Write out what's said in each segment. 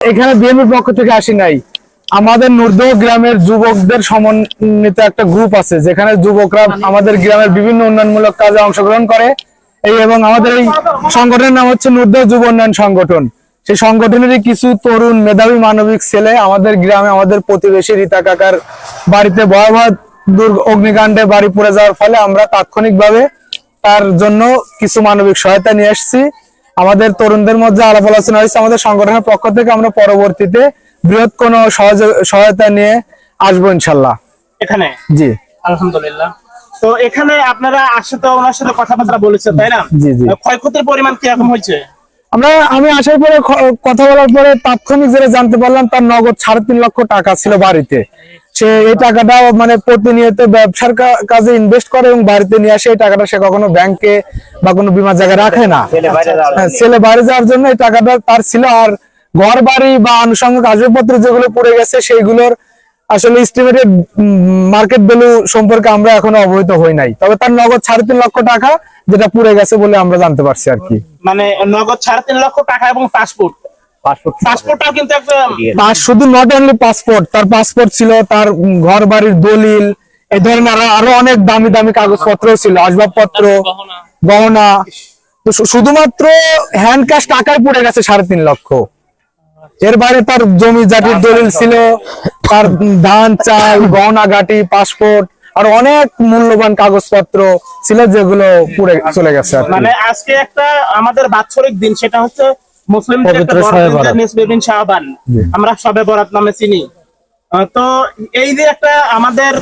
এখানে বিএনপির পক্ষ থেকে আসি নাই। আমাদের নুরদহ গ্রামের যুবকদের সমন্বিত একটা গ্রুপ আছে, যেখানে যুবকরা আমাদের গ্রামের বিভিন্ন উন্নয়নমূলক কাজে অংশগ্রহণ করে। এই এবং আমাদের এই সংগঠনের নাম হচ্ছে নুরদহ যুব উন্নয়ন সংগঠন। সেই সংগঠনেরই কিছু তরুণ মেধাবী মানবিক ছেলে আমাদের গ্রামে, আমাদের প্রতিবেশী রীতা কাকার বাড়িতে ভয়াবহ দুর্গ, অগ্নিকাণ্ডে বাড়ি পুড়ে যাওয়ার ফলে আমরা তাৎক্ষণিকভাবে তার জন্য কিছু মানবিক সহায়তা নিয়ে এসেছি। আমাদের তরুণদের মধ্যে আলাপ আলোচনা হয়েছে আমাদের সংগঠনের পক্ষ থেকে। আমরা পরবর্তীতে বৃহৎ কোনো সহায়তা নিয়ে আসব ইনশাল্লাহ। এখানে? জি। আলহামদুলিল্লাহ। তো এখানে আপনারা আসে তো ওনার সাথে কথাবার্তা বলেছেন তাই না? জি, জি। ক্ষয়ক্ষতির পরিমাণ কীরকম হয়েছে? আমরা আমি আসার পরে কথা বলার পরে তাৎক্ষণিক যেটা জানতে পারলাম তার নগদ সাড়ে তিন লক্ষ টাকা ছিল বাড়িতে। সে এই টাকাটা মানে প্রতিনিয়ত ব্যবসার কাজে ইনভেস্ট করে এবং বাড়িতে নিয়ে আসে এই টাকাটা সে কখনো ব্যাংকে বা কোনো বীমা জায়গায় রাখে না। হ্যাঁ, ছেলে বাইরে যাওয়ার জন্য এই টাকাটা তার ছিল। আর ঘর বাড়ি বা আনুষঙ্গিক আসবাবপত্র যেগুলো পড়ে গেছে সেইগুলোর আসলে এস্টিমেটেড মার্কেট ভ্যালু সম্পর্কে আমরা এখনও অবহিত হই নাই। তবে তার নগদ সাড়ে তিন লক্ষ টাকা যেটা পুড়ে গেছে বলে আমরা জানতে পারছি আর কি। মানে নগদ সাড়ে তিন লক্ষ টাকা এবং পাসপোর্ট শুধু নট অনলি পাসপোর্ট তার পাসপোর্ট ছিল তার ঘর বাড়ির দলিল এই ধরনের আরও আরও অনেক দামি দামি কাগজপত্র ছিল আসবাবপত্র গহনা। তো শুধুমাত্র হ্যান্ড ক্যাশ টাকায় পড়ে গেছে সাড়ে তিন লক্ষ। এর বাইরে তার জমি জাতির দলিল ছিল তার ধান চাল গহনা গাটি পাসপোর্ট আর অনেক মূল্যবান কাগজপত্র ছিল যেগুলো পুড়ে চলে গেছে মানে আজকে একটা আমাদের বাৎসরিক দিন সেটা হচ্ছে নিসবেবিন শাহবান আমরা সবে বরাত নামে চিনি। আহ, তো এই যে একটা আমাদের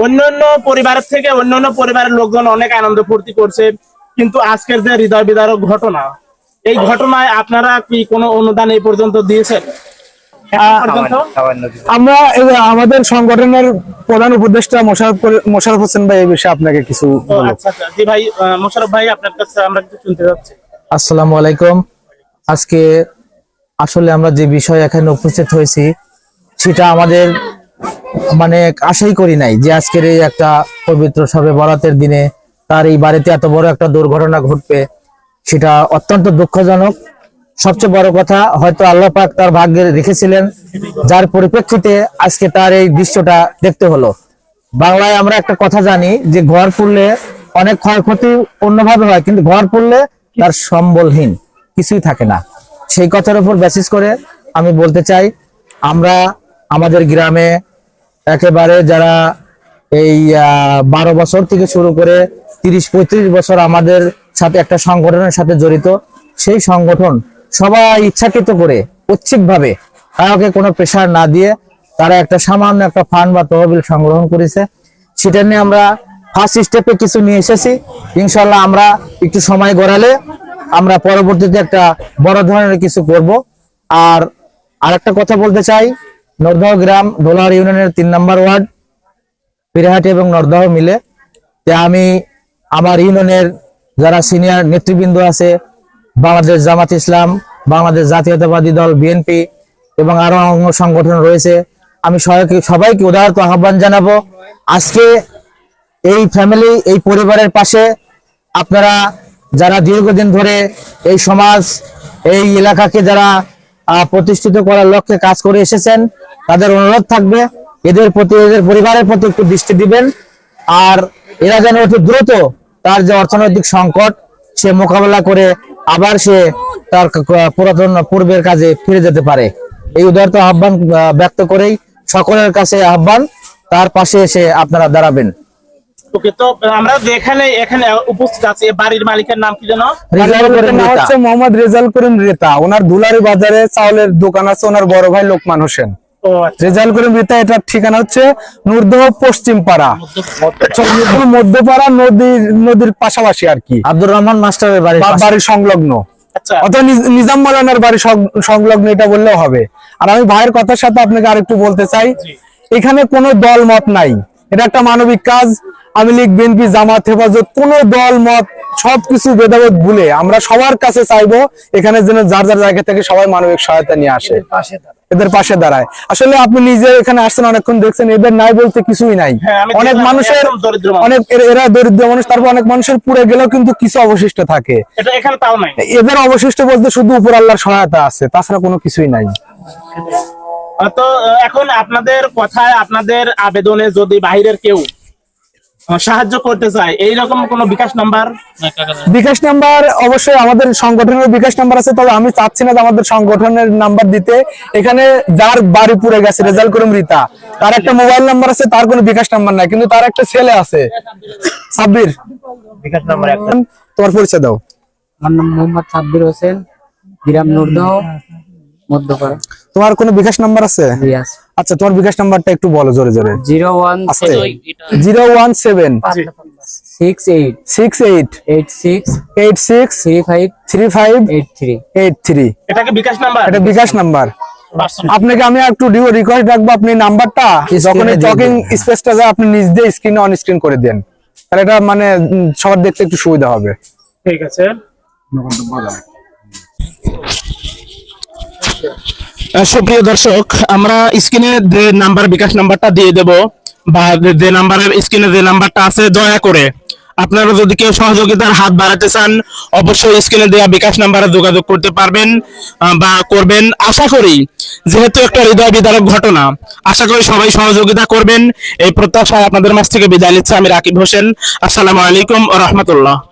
অন্যান্য পরিবারের থেকে অন্যান্য পরিবারের লোকজন অনেক আনন্দ ফুর্তি করছে কিন্তু আজকের যে হৃদয় বিদারক ঘটনা এই ঘটনায় আপনারা কি কোনো অনুদান এই পর্যন্ত দিয়েছেন? আমরা আমাদের সংগঠনের প্রধান উপদেষ্টা মোশারফ মোশারফ হোসেন ভাই এই বিষয়ে আপনাকে কিছু আচ্ছা আচ্ছা। জি ভাই আহ, মোশাররফ ভাই আপনার কাছে আমরা কিছু শুনতে যাচ্ছি আসসালামু আলাইকুম। আজকে আসলে আমরা যে বিষয় এখানে উপস্থিত হয়েছি, সেটা আমাদের মানে আশাই করি নাই যে আজকের এই একটা পবিত্র সবে বরাতের দিনে তার এই বাড়িতে এত বড় একটা দুর্ঘটনা ঘটবে, সেটা অত্যন্ত দুঃখজনক। সবচেয়ে বড় কথা, হয়তো আল্লাহ পাক তার ভাগ্যে রেখেছিলেন, যার পরিপ্রেক্ষিতে আজকে তার এই দৃশ্যটা দেখতে হলো। বাংলায় আমরা একটা কথা জানি যে ঘর পুড়লে অনেক ক্ষয়ক্ষতি অন্যভাবে হয়, কিন্তু ঘর পুড়লে তার সম্বলহীন। কিছুই থাকে না। সেই কথার উপর বেসিস করে আমি বলতে চাই, আমরা আমাদের গ্রামে একেবারে যারা এই বারো বছর থেকে শুরু করে তিরিশ, পঁয়ত্রিশ বছর আমাদের সাথে একটা সংগঠনের সাথে জড়িত, সেই সংগঠন সবাই ইচ্ছাকৃত করে, ঐচ্ছিকভাবে কাউকে কোনো প্রেশার না দিয়ে তারা একটা সামান্য একটা ফান্ড বা তহবিল সংগ্রহণ করেছে। সেটা নিয়ে আমরা ফার্স্ট স্টেপে কিছু নিয়ে এসেছি। ইনশাল্লাহ আমরা একটু সময় গড়ালে আমরা পরবর্তীতে একটা বড় ধরনের কিছু করব। আর আরেকটা কথা বলতে চাই, নর্দহ গ্রাম ডোলার ইউনিয়নের তিন নম্বর ওয়ার্ড, পিরাহাটি এবং নর্দহ মিলে। তে আমি আমার ইউনিয়নের যারা সিনিয়র নেতৃবৃন্দ আছে, বাংলাদেশ জামাত ইসলাম, বাংলাদেশ জাতীয়তাবাদী দল, বিএনপি এবং আরও অঙ্গ সংগঠন রয়েছে, আমি সবাইকে সবাইকে উদাহরত আহ্বান জানাব। আজকে এই ফ্যামিলি এই পরিবারের পাশে আপনারা যারা দীর্ঘদিন ধরে এই সমাজ, এই এলাকাকে যারা প্রতিষ্ঠিত করার লক্ষ্যে কাজ করে এসেছেন, তাদের অনুরোধ থাকবে, এদের প্রতি, এদের পরিবারের প্রতি একটু দৃষ্টি দিবেন। আর এরা যেন অতি দ্রুত তার যে অর্থনৈতিক সংকট, সে মোকাবেলা করে আবার সে তার পুরাতন পূর্বের কাজে ফিরে যেতে পারে। এই উদারত আহ্বান ব্যক্ত করেই সকলের কাছে আহ্বান, তার পাশে এসে আপনারা দাঁড়াবেন। ওকে তো আমরা যে এখানে এখানে উপস্থিত আছি বাড়ির মালিকের নাম কি যেন? রেজাউল করিম নাম নেতা। হচ্ছে মোহাম্মদ রেজাল করিম রেতা। ওনার দুলারি বাজারে চাউলের দোকান আছে ওনার বড় ভাই লোকমান হোসেন। আচ্ছা। রেজাল করিম রেতা এটার ঠিকানা হচ্ছে নুরদহ পশ্চিম পাড়া মধ্যপাড়া নদীর নদীর পাশাপাশি আর কি। আব্দুর রহমান মাস্টারের বাড়ির বাড়ির সংলগ্ন। আচ্ছা। অথবা নিজাম মালানার বাড়ি সংলগ্ন এটা বললেও হবে। আর আমি ভাইয়ের কথার সাথে আপনাকে আরেকটু বলতে চাই। এখানে কোনো দল মত নাই। এটা একটা মানবিক কাজ। আমি লীগ বিএনপি জামাত হেফাজত কোনো দল মত সবকিছু ভেদাভেদ ভুলে আমরা সবার কাছে চাইব এখানে যেন যার যার জায়গা থেকে সবাই মানবিক সহায়তা নিয়ে আসে। এদের পাশে দাঁড়ায়। আসলে আপনি নিজে এখানে আসছেন অনেকক্ষণ দেখছেন এদের নাই বলতে কিছুই নাই। হ্যাঁ, অনেক মানুষের একদম দরিদ্র মানুষ। অনেক এরা- দরিদ্র মানুষ তারপর অনেক মানুষের পুড়ে গেলেও কিন্তু কিছু অবশিষ্ট থাকে। এটা এখানে তাও নাই। এদের অবশিষ্ট বলতে শুধু উপর আল্লাহর সহায়তা আছে তাছাড়া কোনো কিছুই নাই। তো এখন আপনাদের কথায় আপনাদের আবেদনে যদি বাইরের কেউ সাহায্য করতে চায়। এইরকম কোনো বিকাশ নাম্বার? বিকাশ নাম্বার অবশ্যই আমাদের সংগঠনের বিকাশ নাম্বার আছে তবে আমি চাচ্ছি না যে আমাদের সংগঠনের নাম্বার দিতে। এখানে যার বাড়ি পুড়ে গেছে রেজাল্ট করুম রীতা। তার একটা মোবাইল নাম্বার আছে তার কোনো বিকাশ নাম্বার নাই কিন্তু তার একটা ছেলে আছে। সাব্বির। বিকাশ নাম্বার একটা। তোমার পরিচয় দাও। আমার নাম মোহাম্মদ সাব্বির হোসেন গ্রাম নুরদহ মধ্যপাড়া। তোমার কোনো বিকাশ নাম্বার আছে? রিয়াজ আচ্ছা তোমার বিকাশ নাম্বারটা একটু বলো জোরে জোরে। Zero one zero one seven. Six eight. Six eight. Eight six. Eight six. Three five. Three five. Eight three. Eight three. এটাকে বিকাশ নাম্বার? এটা বিকাশ নাম্বার। আপনাকে আমি একটু ডিও রিকোয়েস্ট রাখব আপনি নাম্বারটা যখন টকিং স্পেসটা যায় আপনি নিজ দিয়ে স্ক্রিনে অন স্ক্রিন করে দেন। তাহলে এটা মানে সবার দেখতে একটু সুবিধা হবে। ঠিক আছে। সুপ্রিয় দর্শক, আমরা স্ক্রিনে যে নাম্বার, বিকাশ নাম্বারটা দিয়ে দেব বা যে- নাম্বারের স্ক্রিনে যে নাম্বারটা আছে, দয়া করে আপনারা যদি কেউ সহযোগিতার হাত বাড়াতে চান, অবশ্যই স্ক্রিনে দেওয়া বিকাশ নাম্বারে যোগাযোগ করতে পারবেন বা করবেন। আশা করি যেহেতু একটা হৃদয় বিদারক ঘটনা, আশা করি সবাই সহযোগিতা করবেন। এই প্রত্যাশায় আপনাদের মাছ থেকে বিদায় নিচ্ছে আমি রাকিব হোসেন। আসসালামু আলাইকুম রহমতুল্লাহ।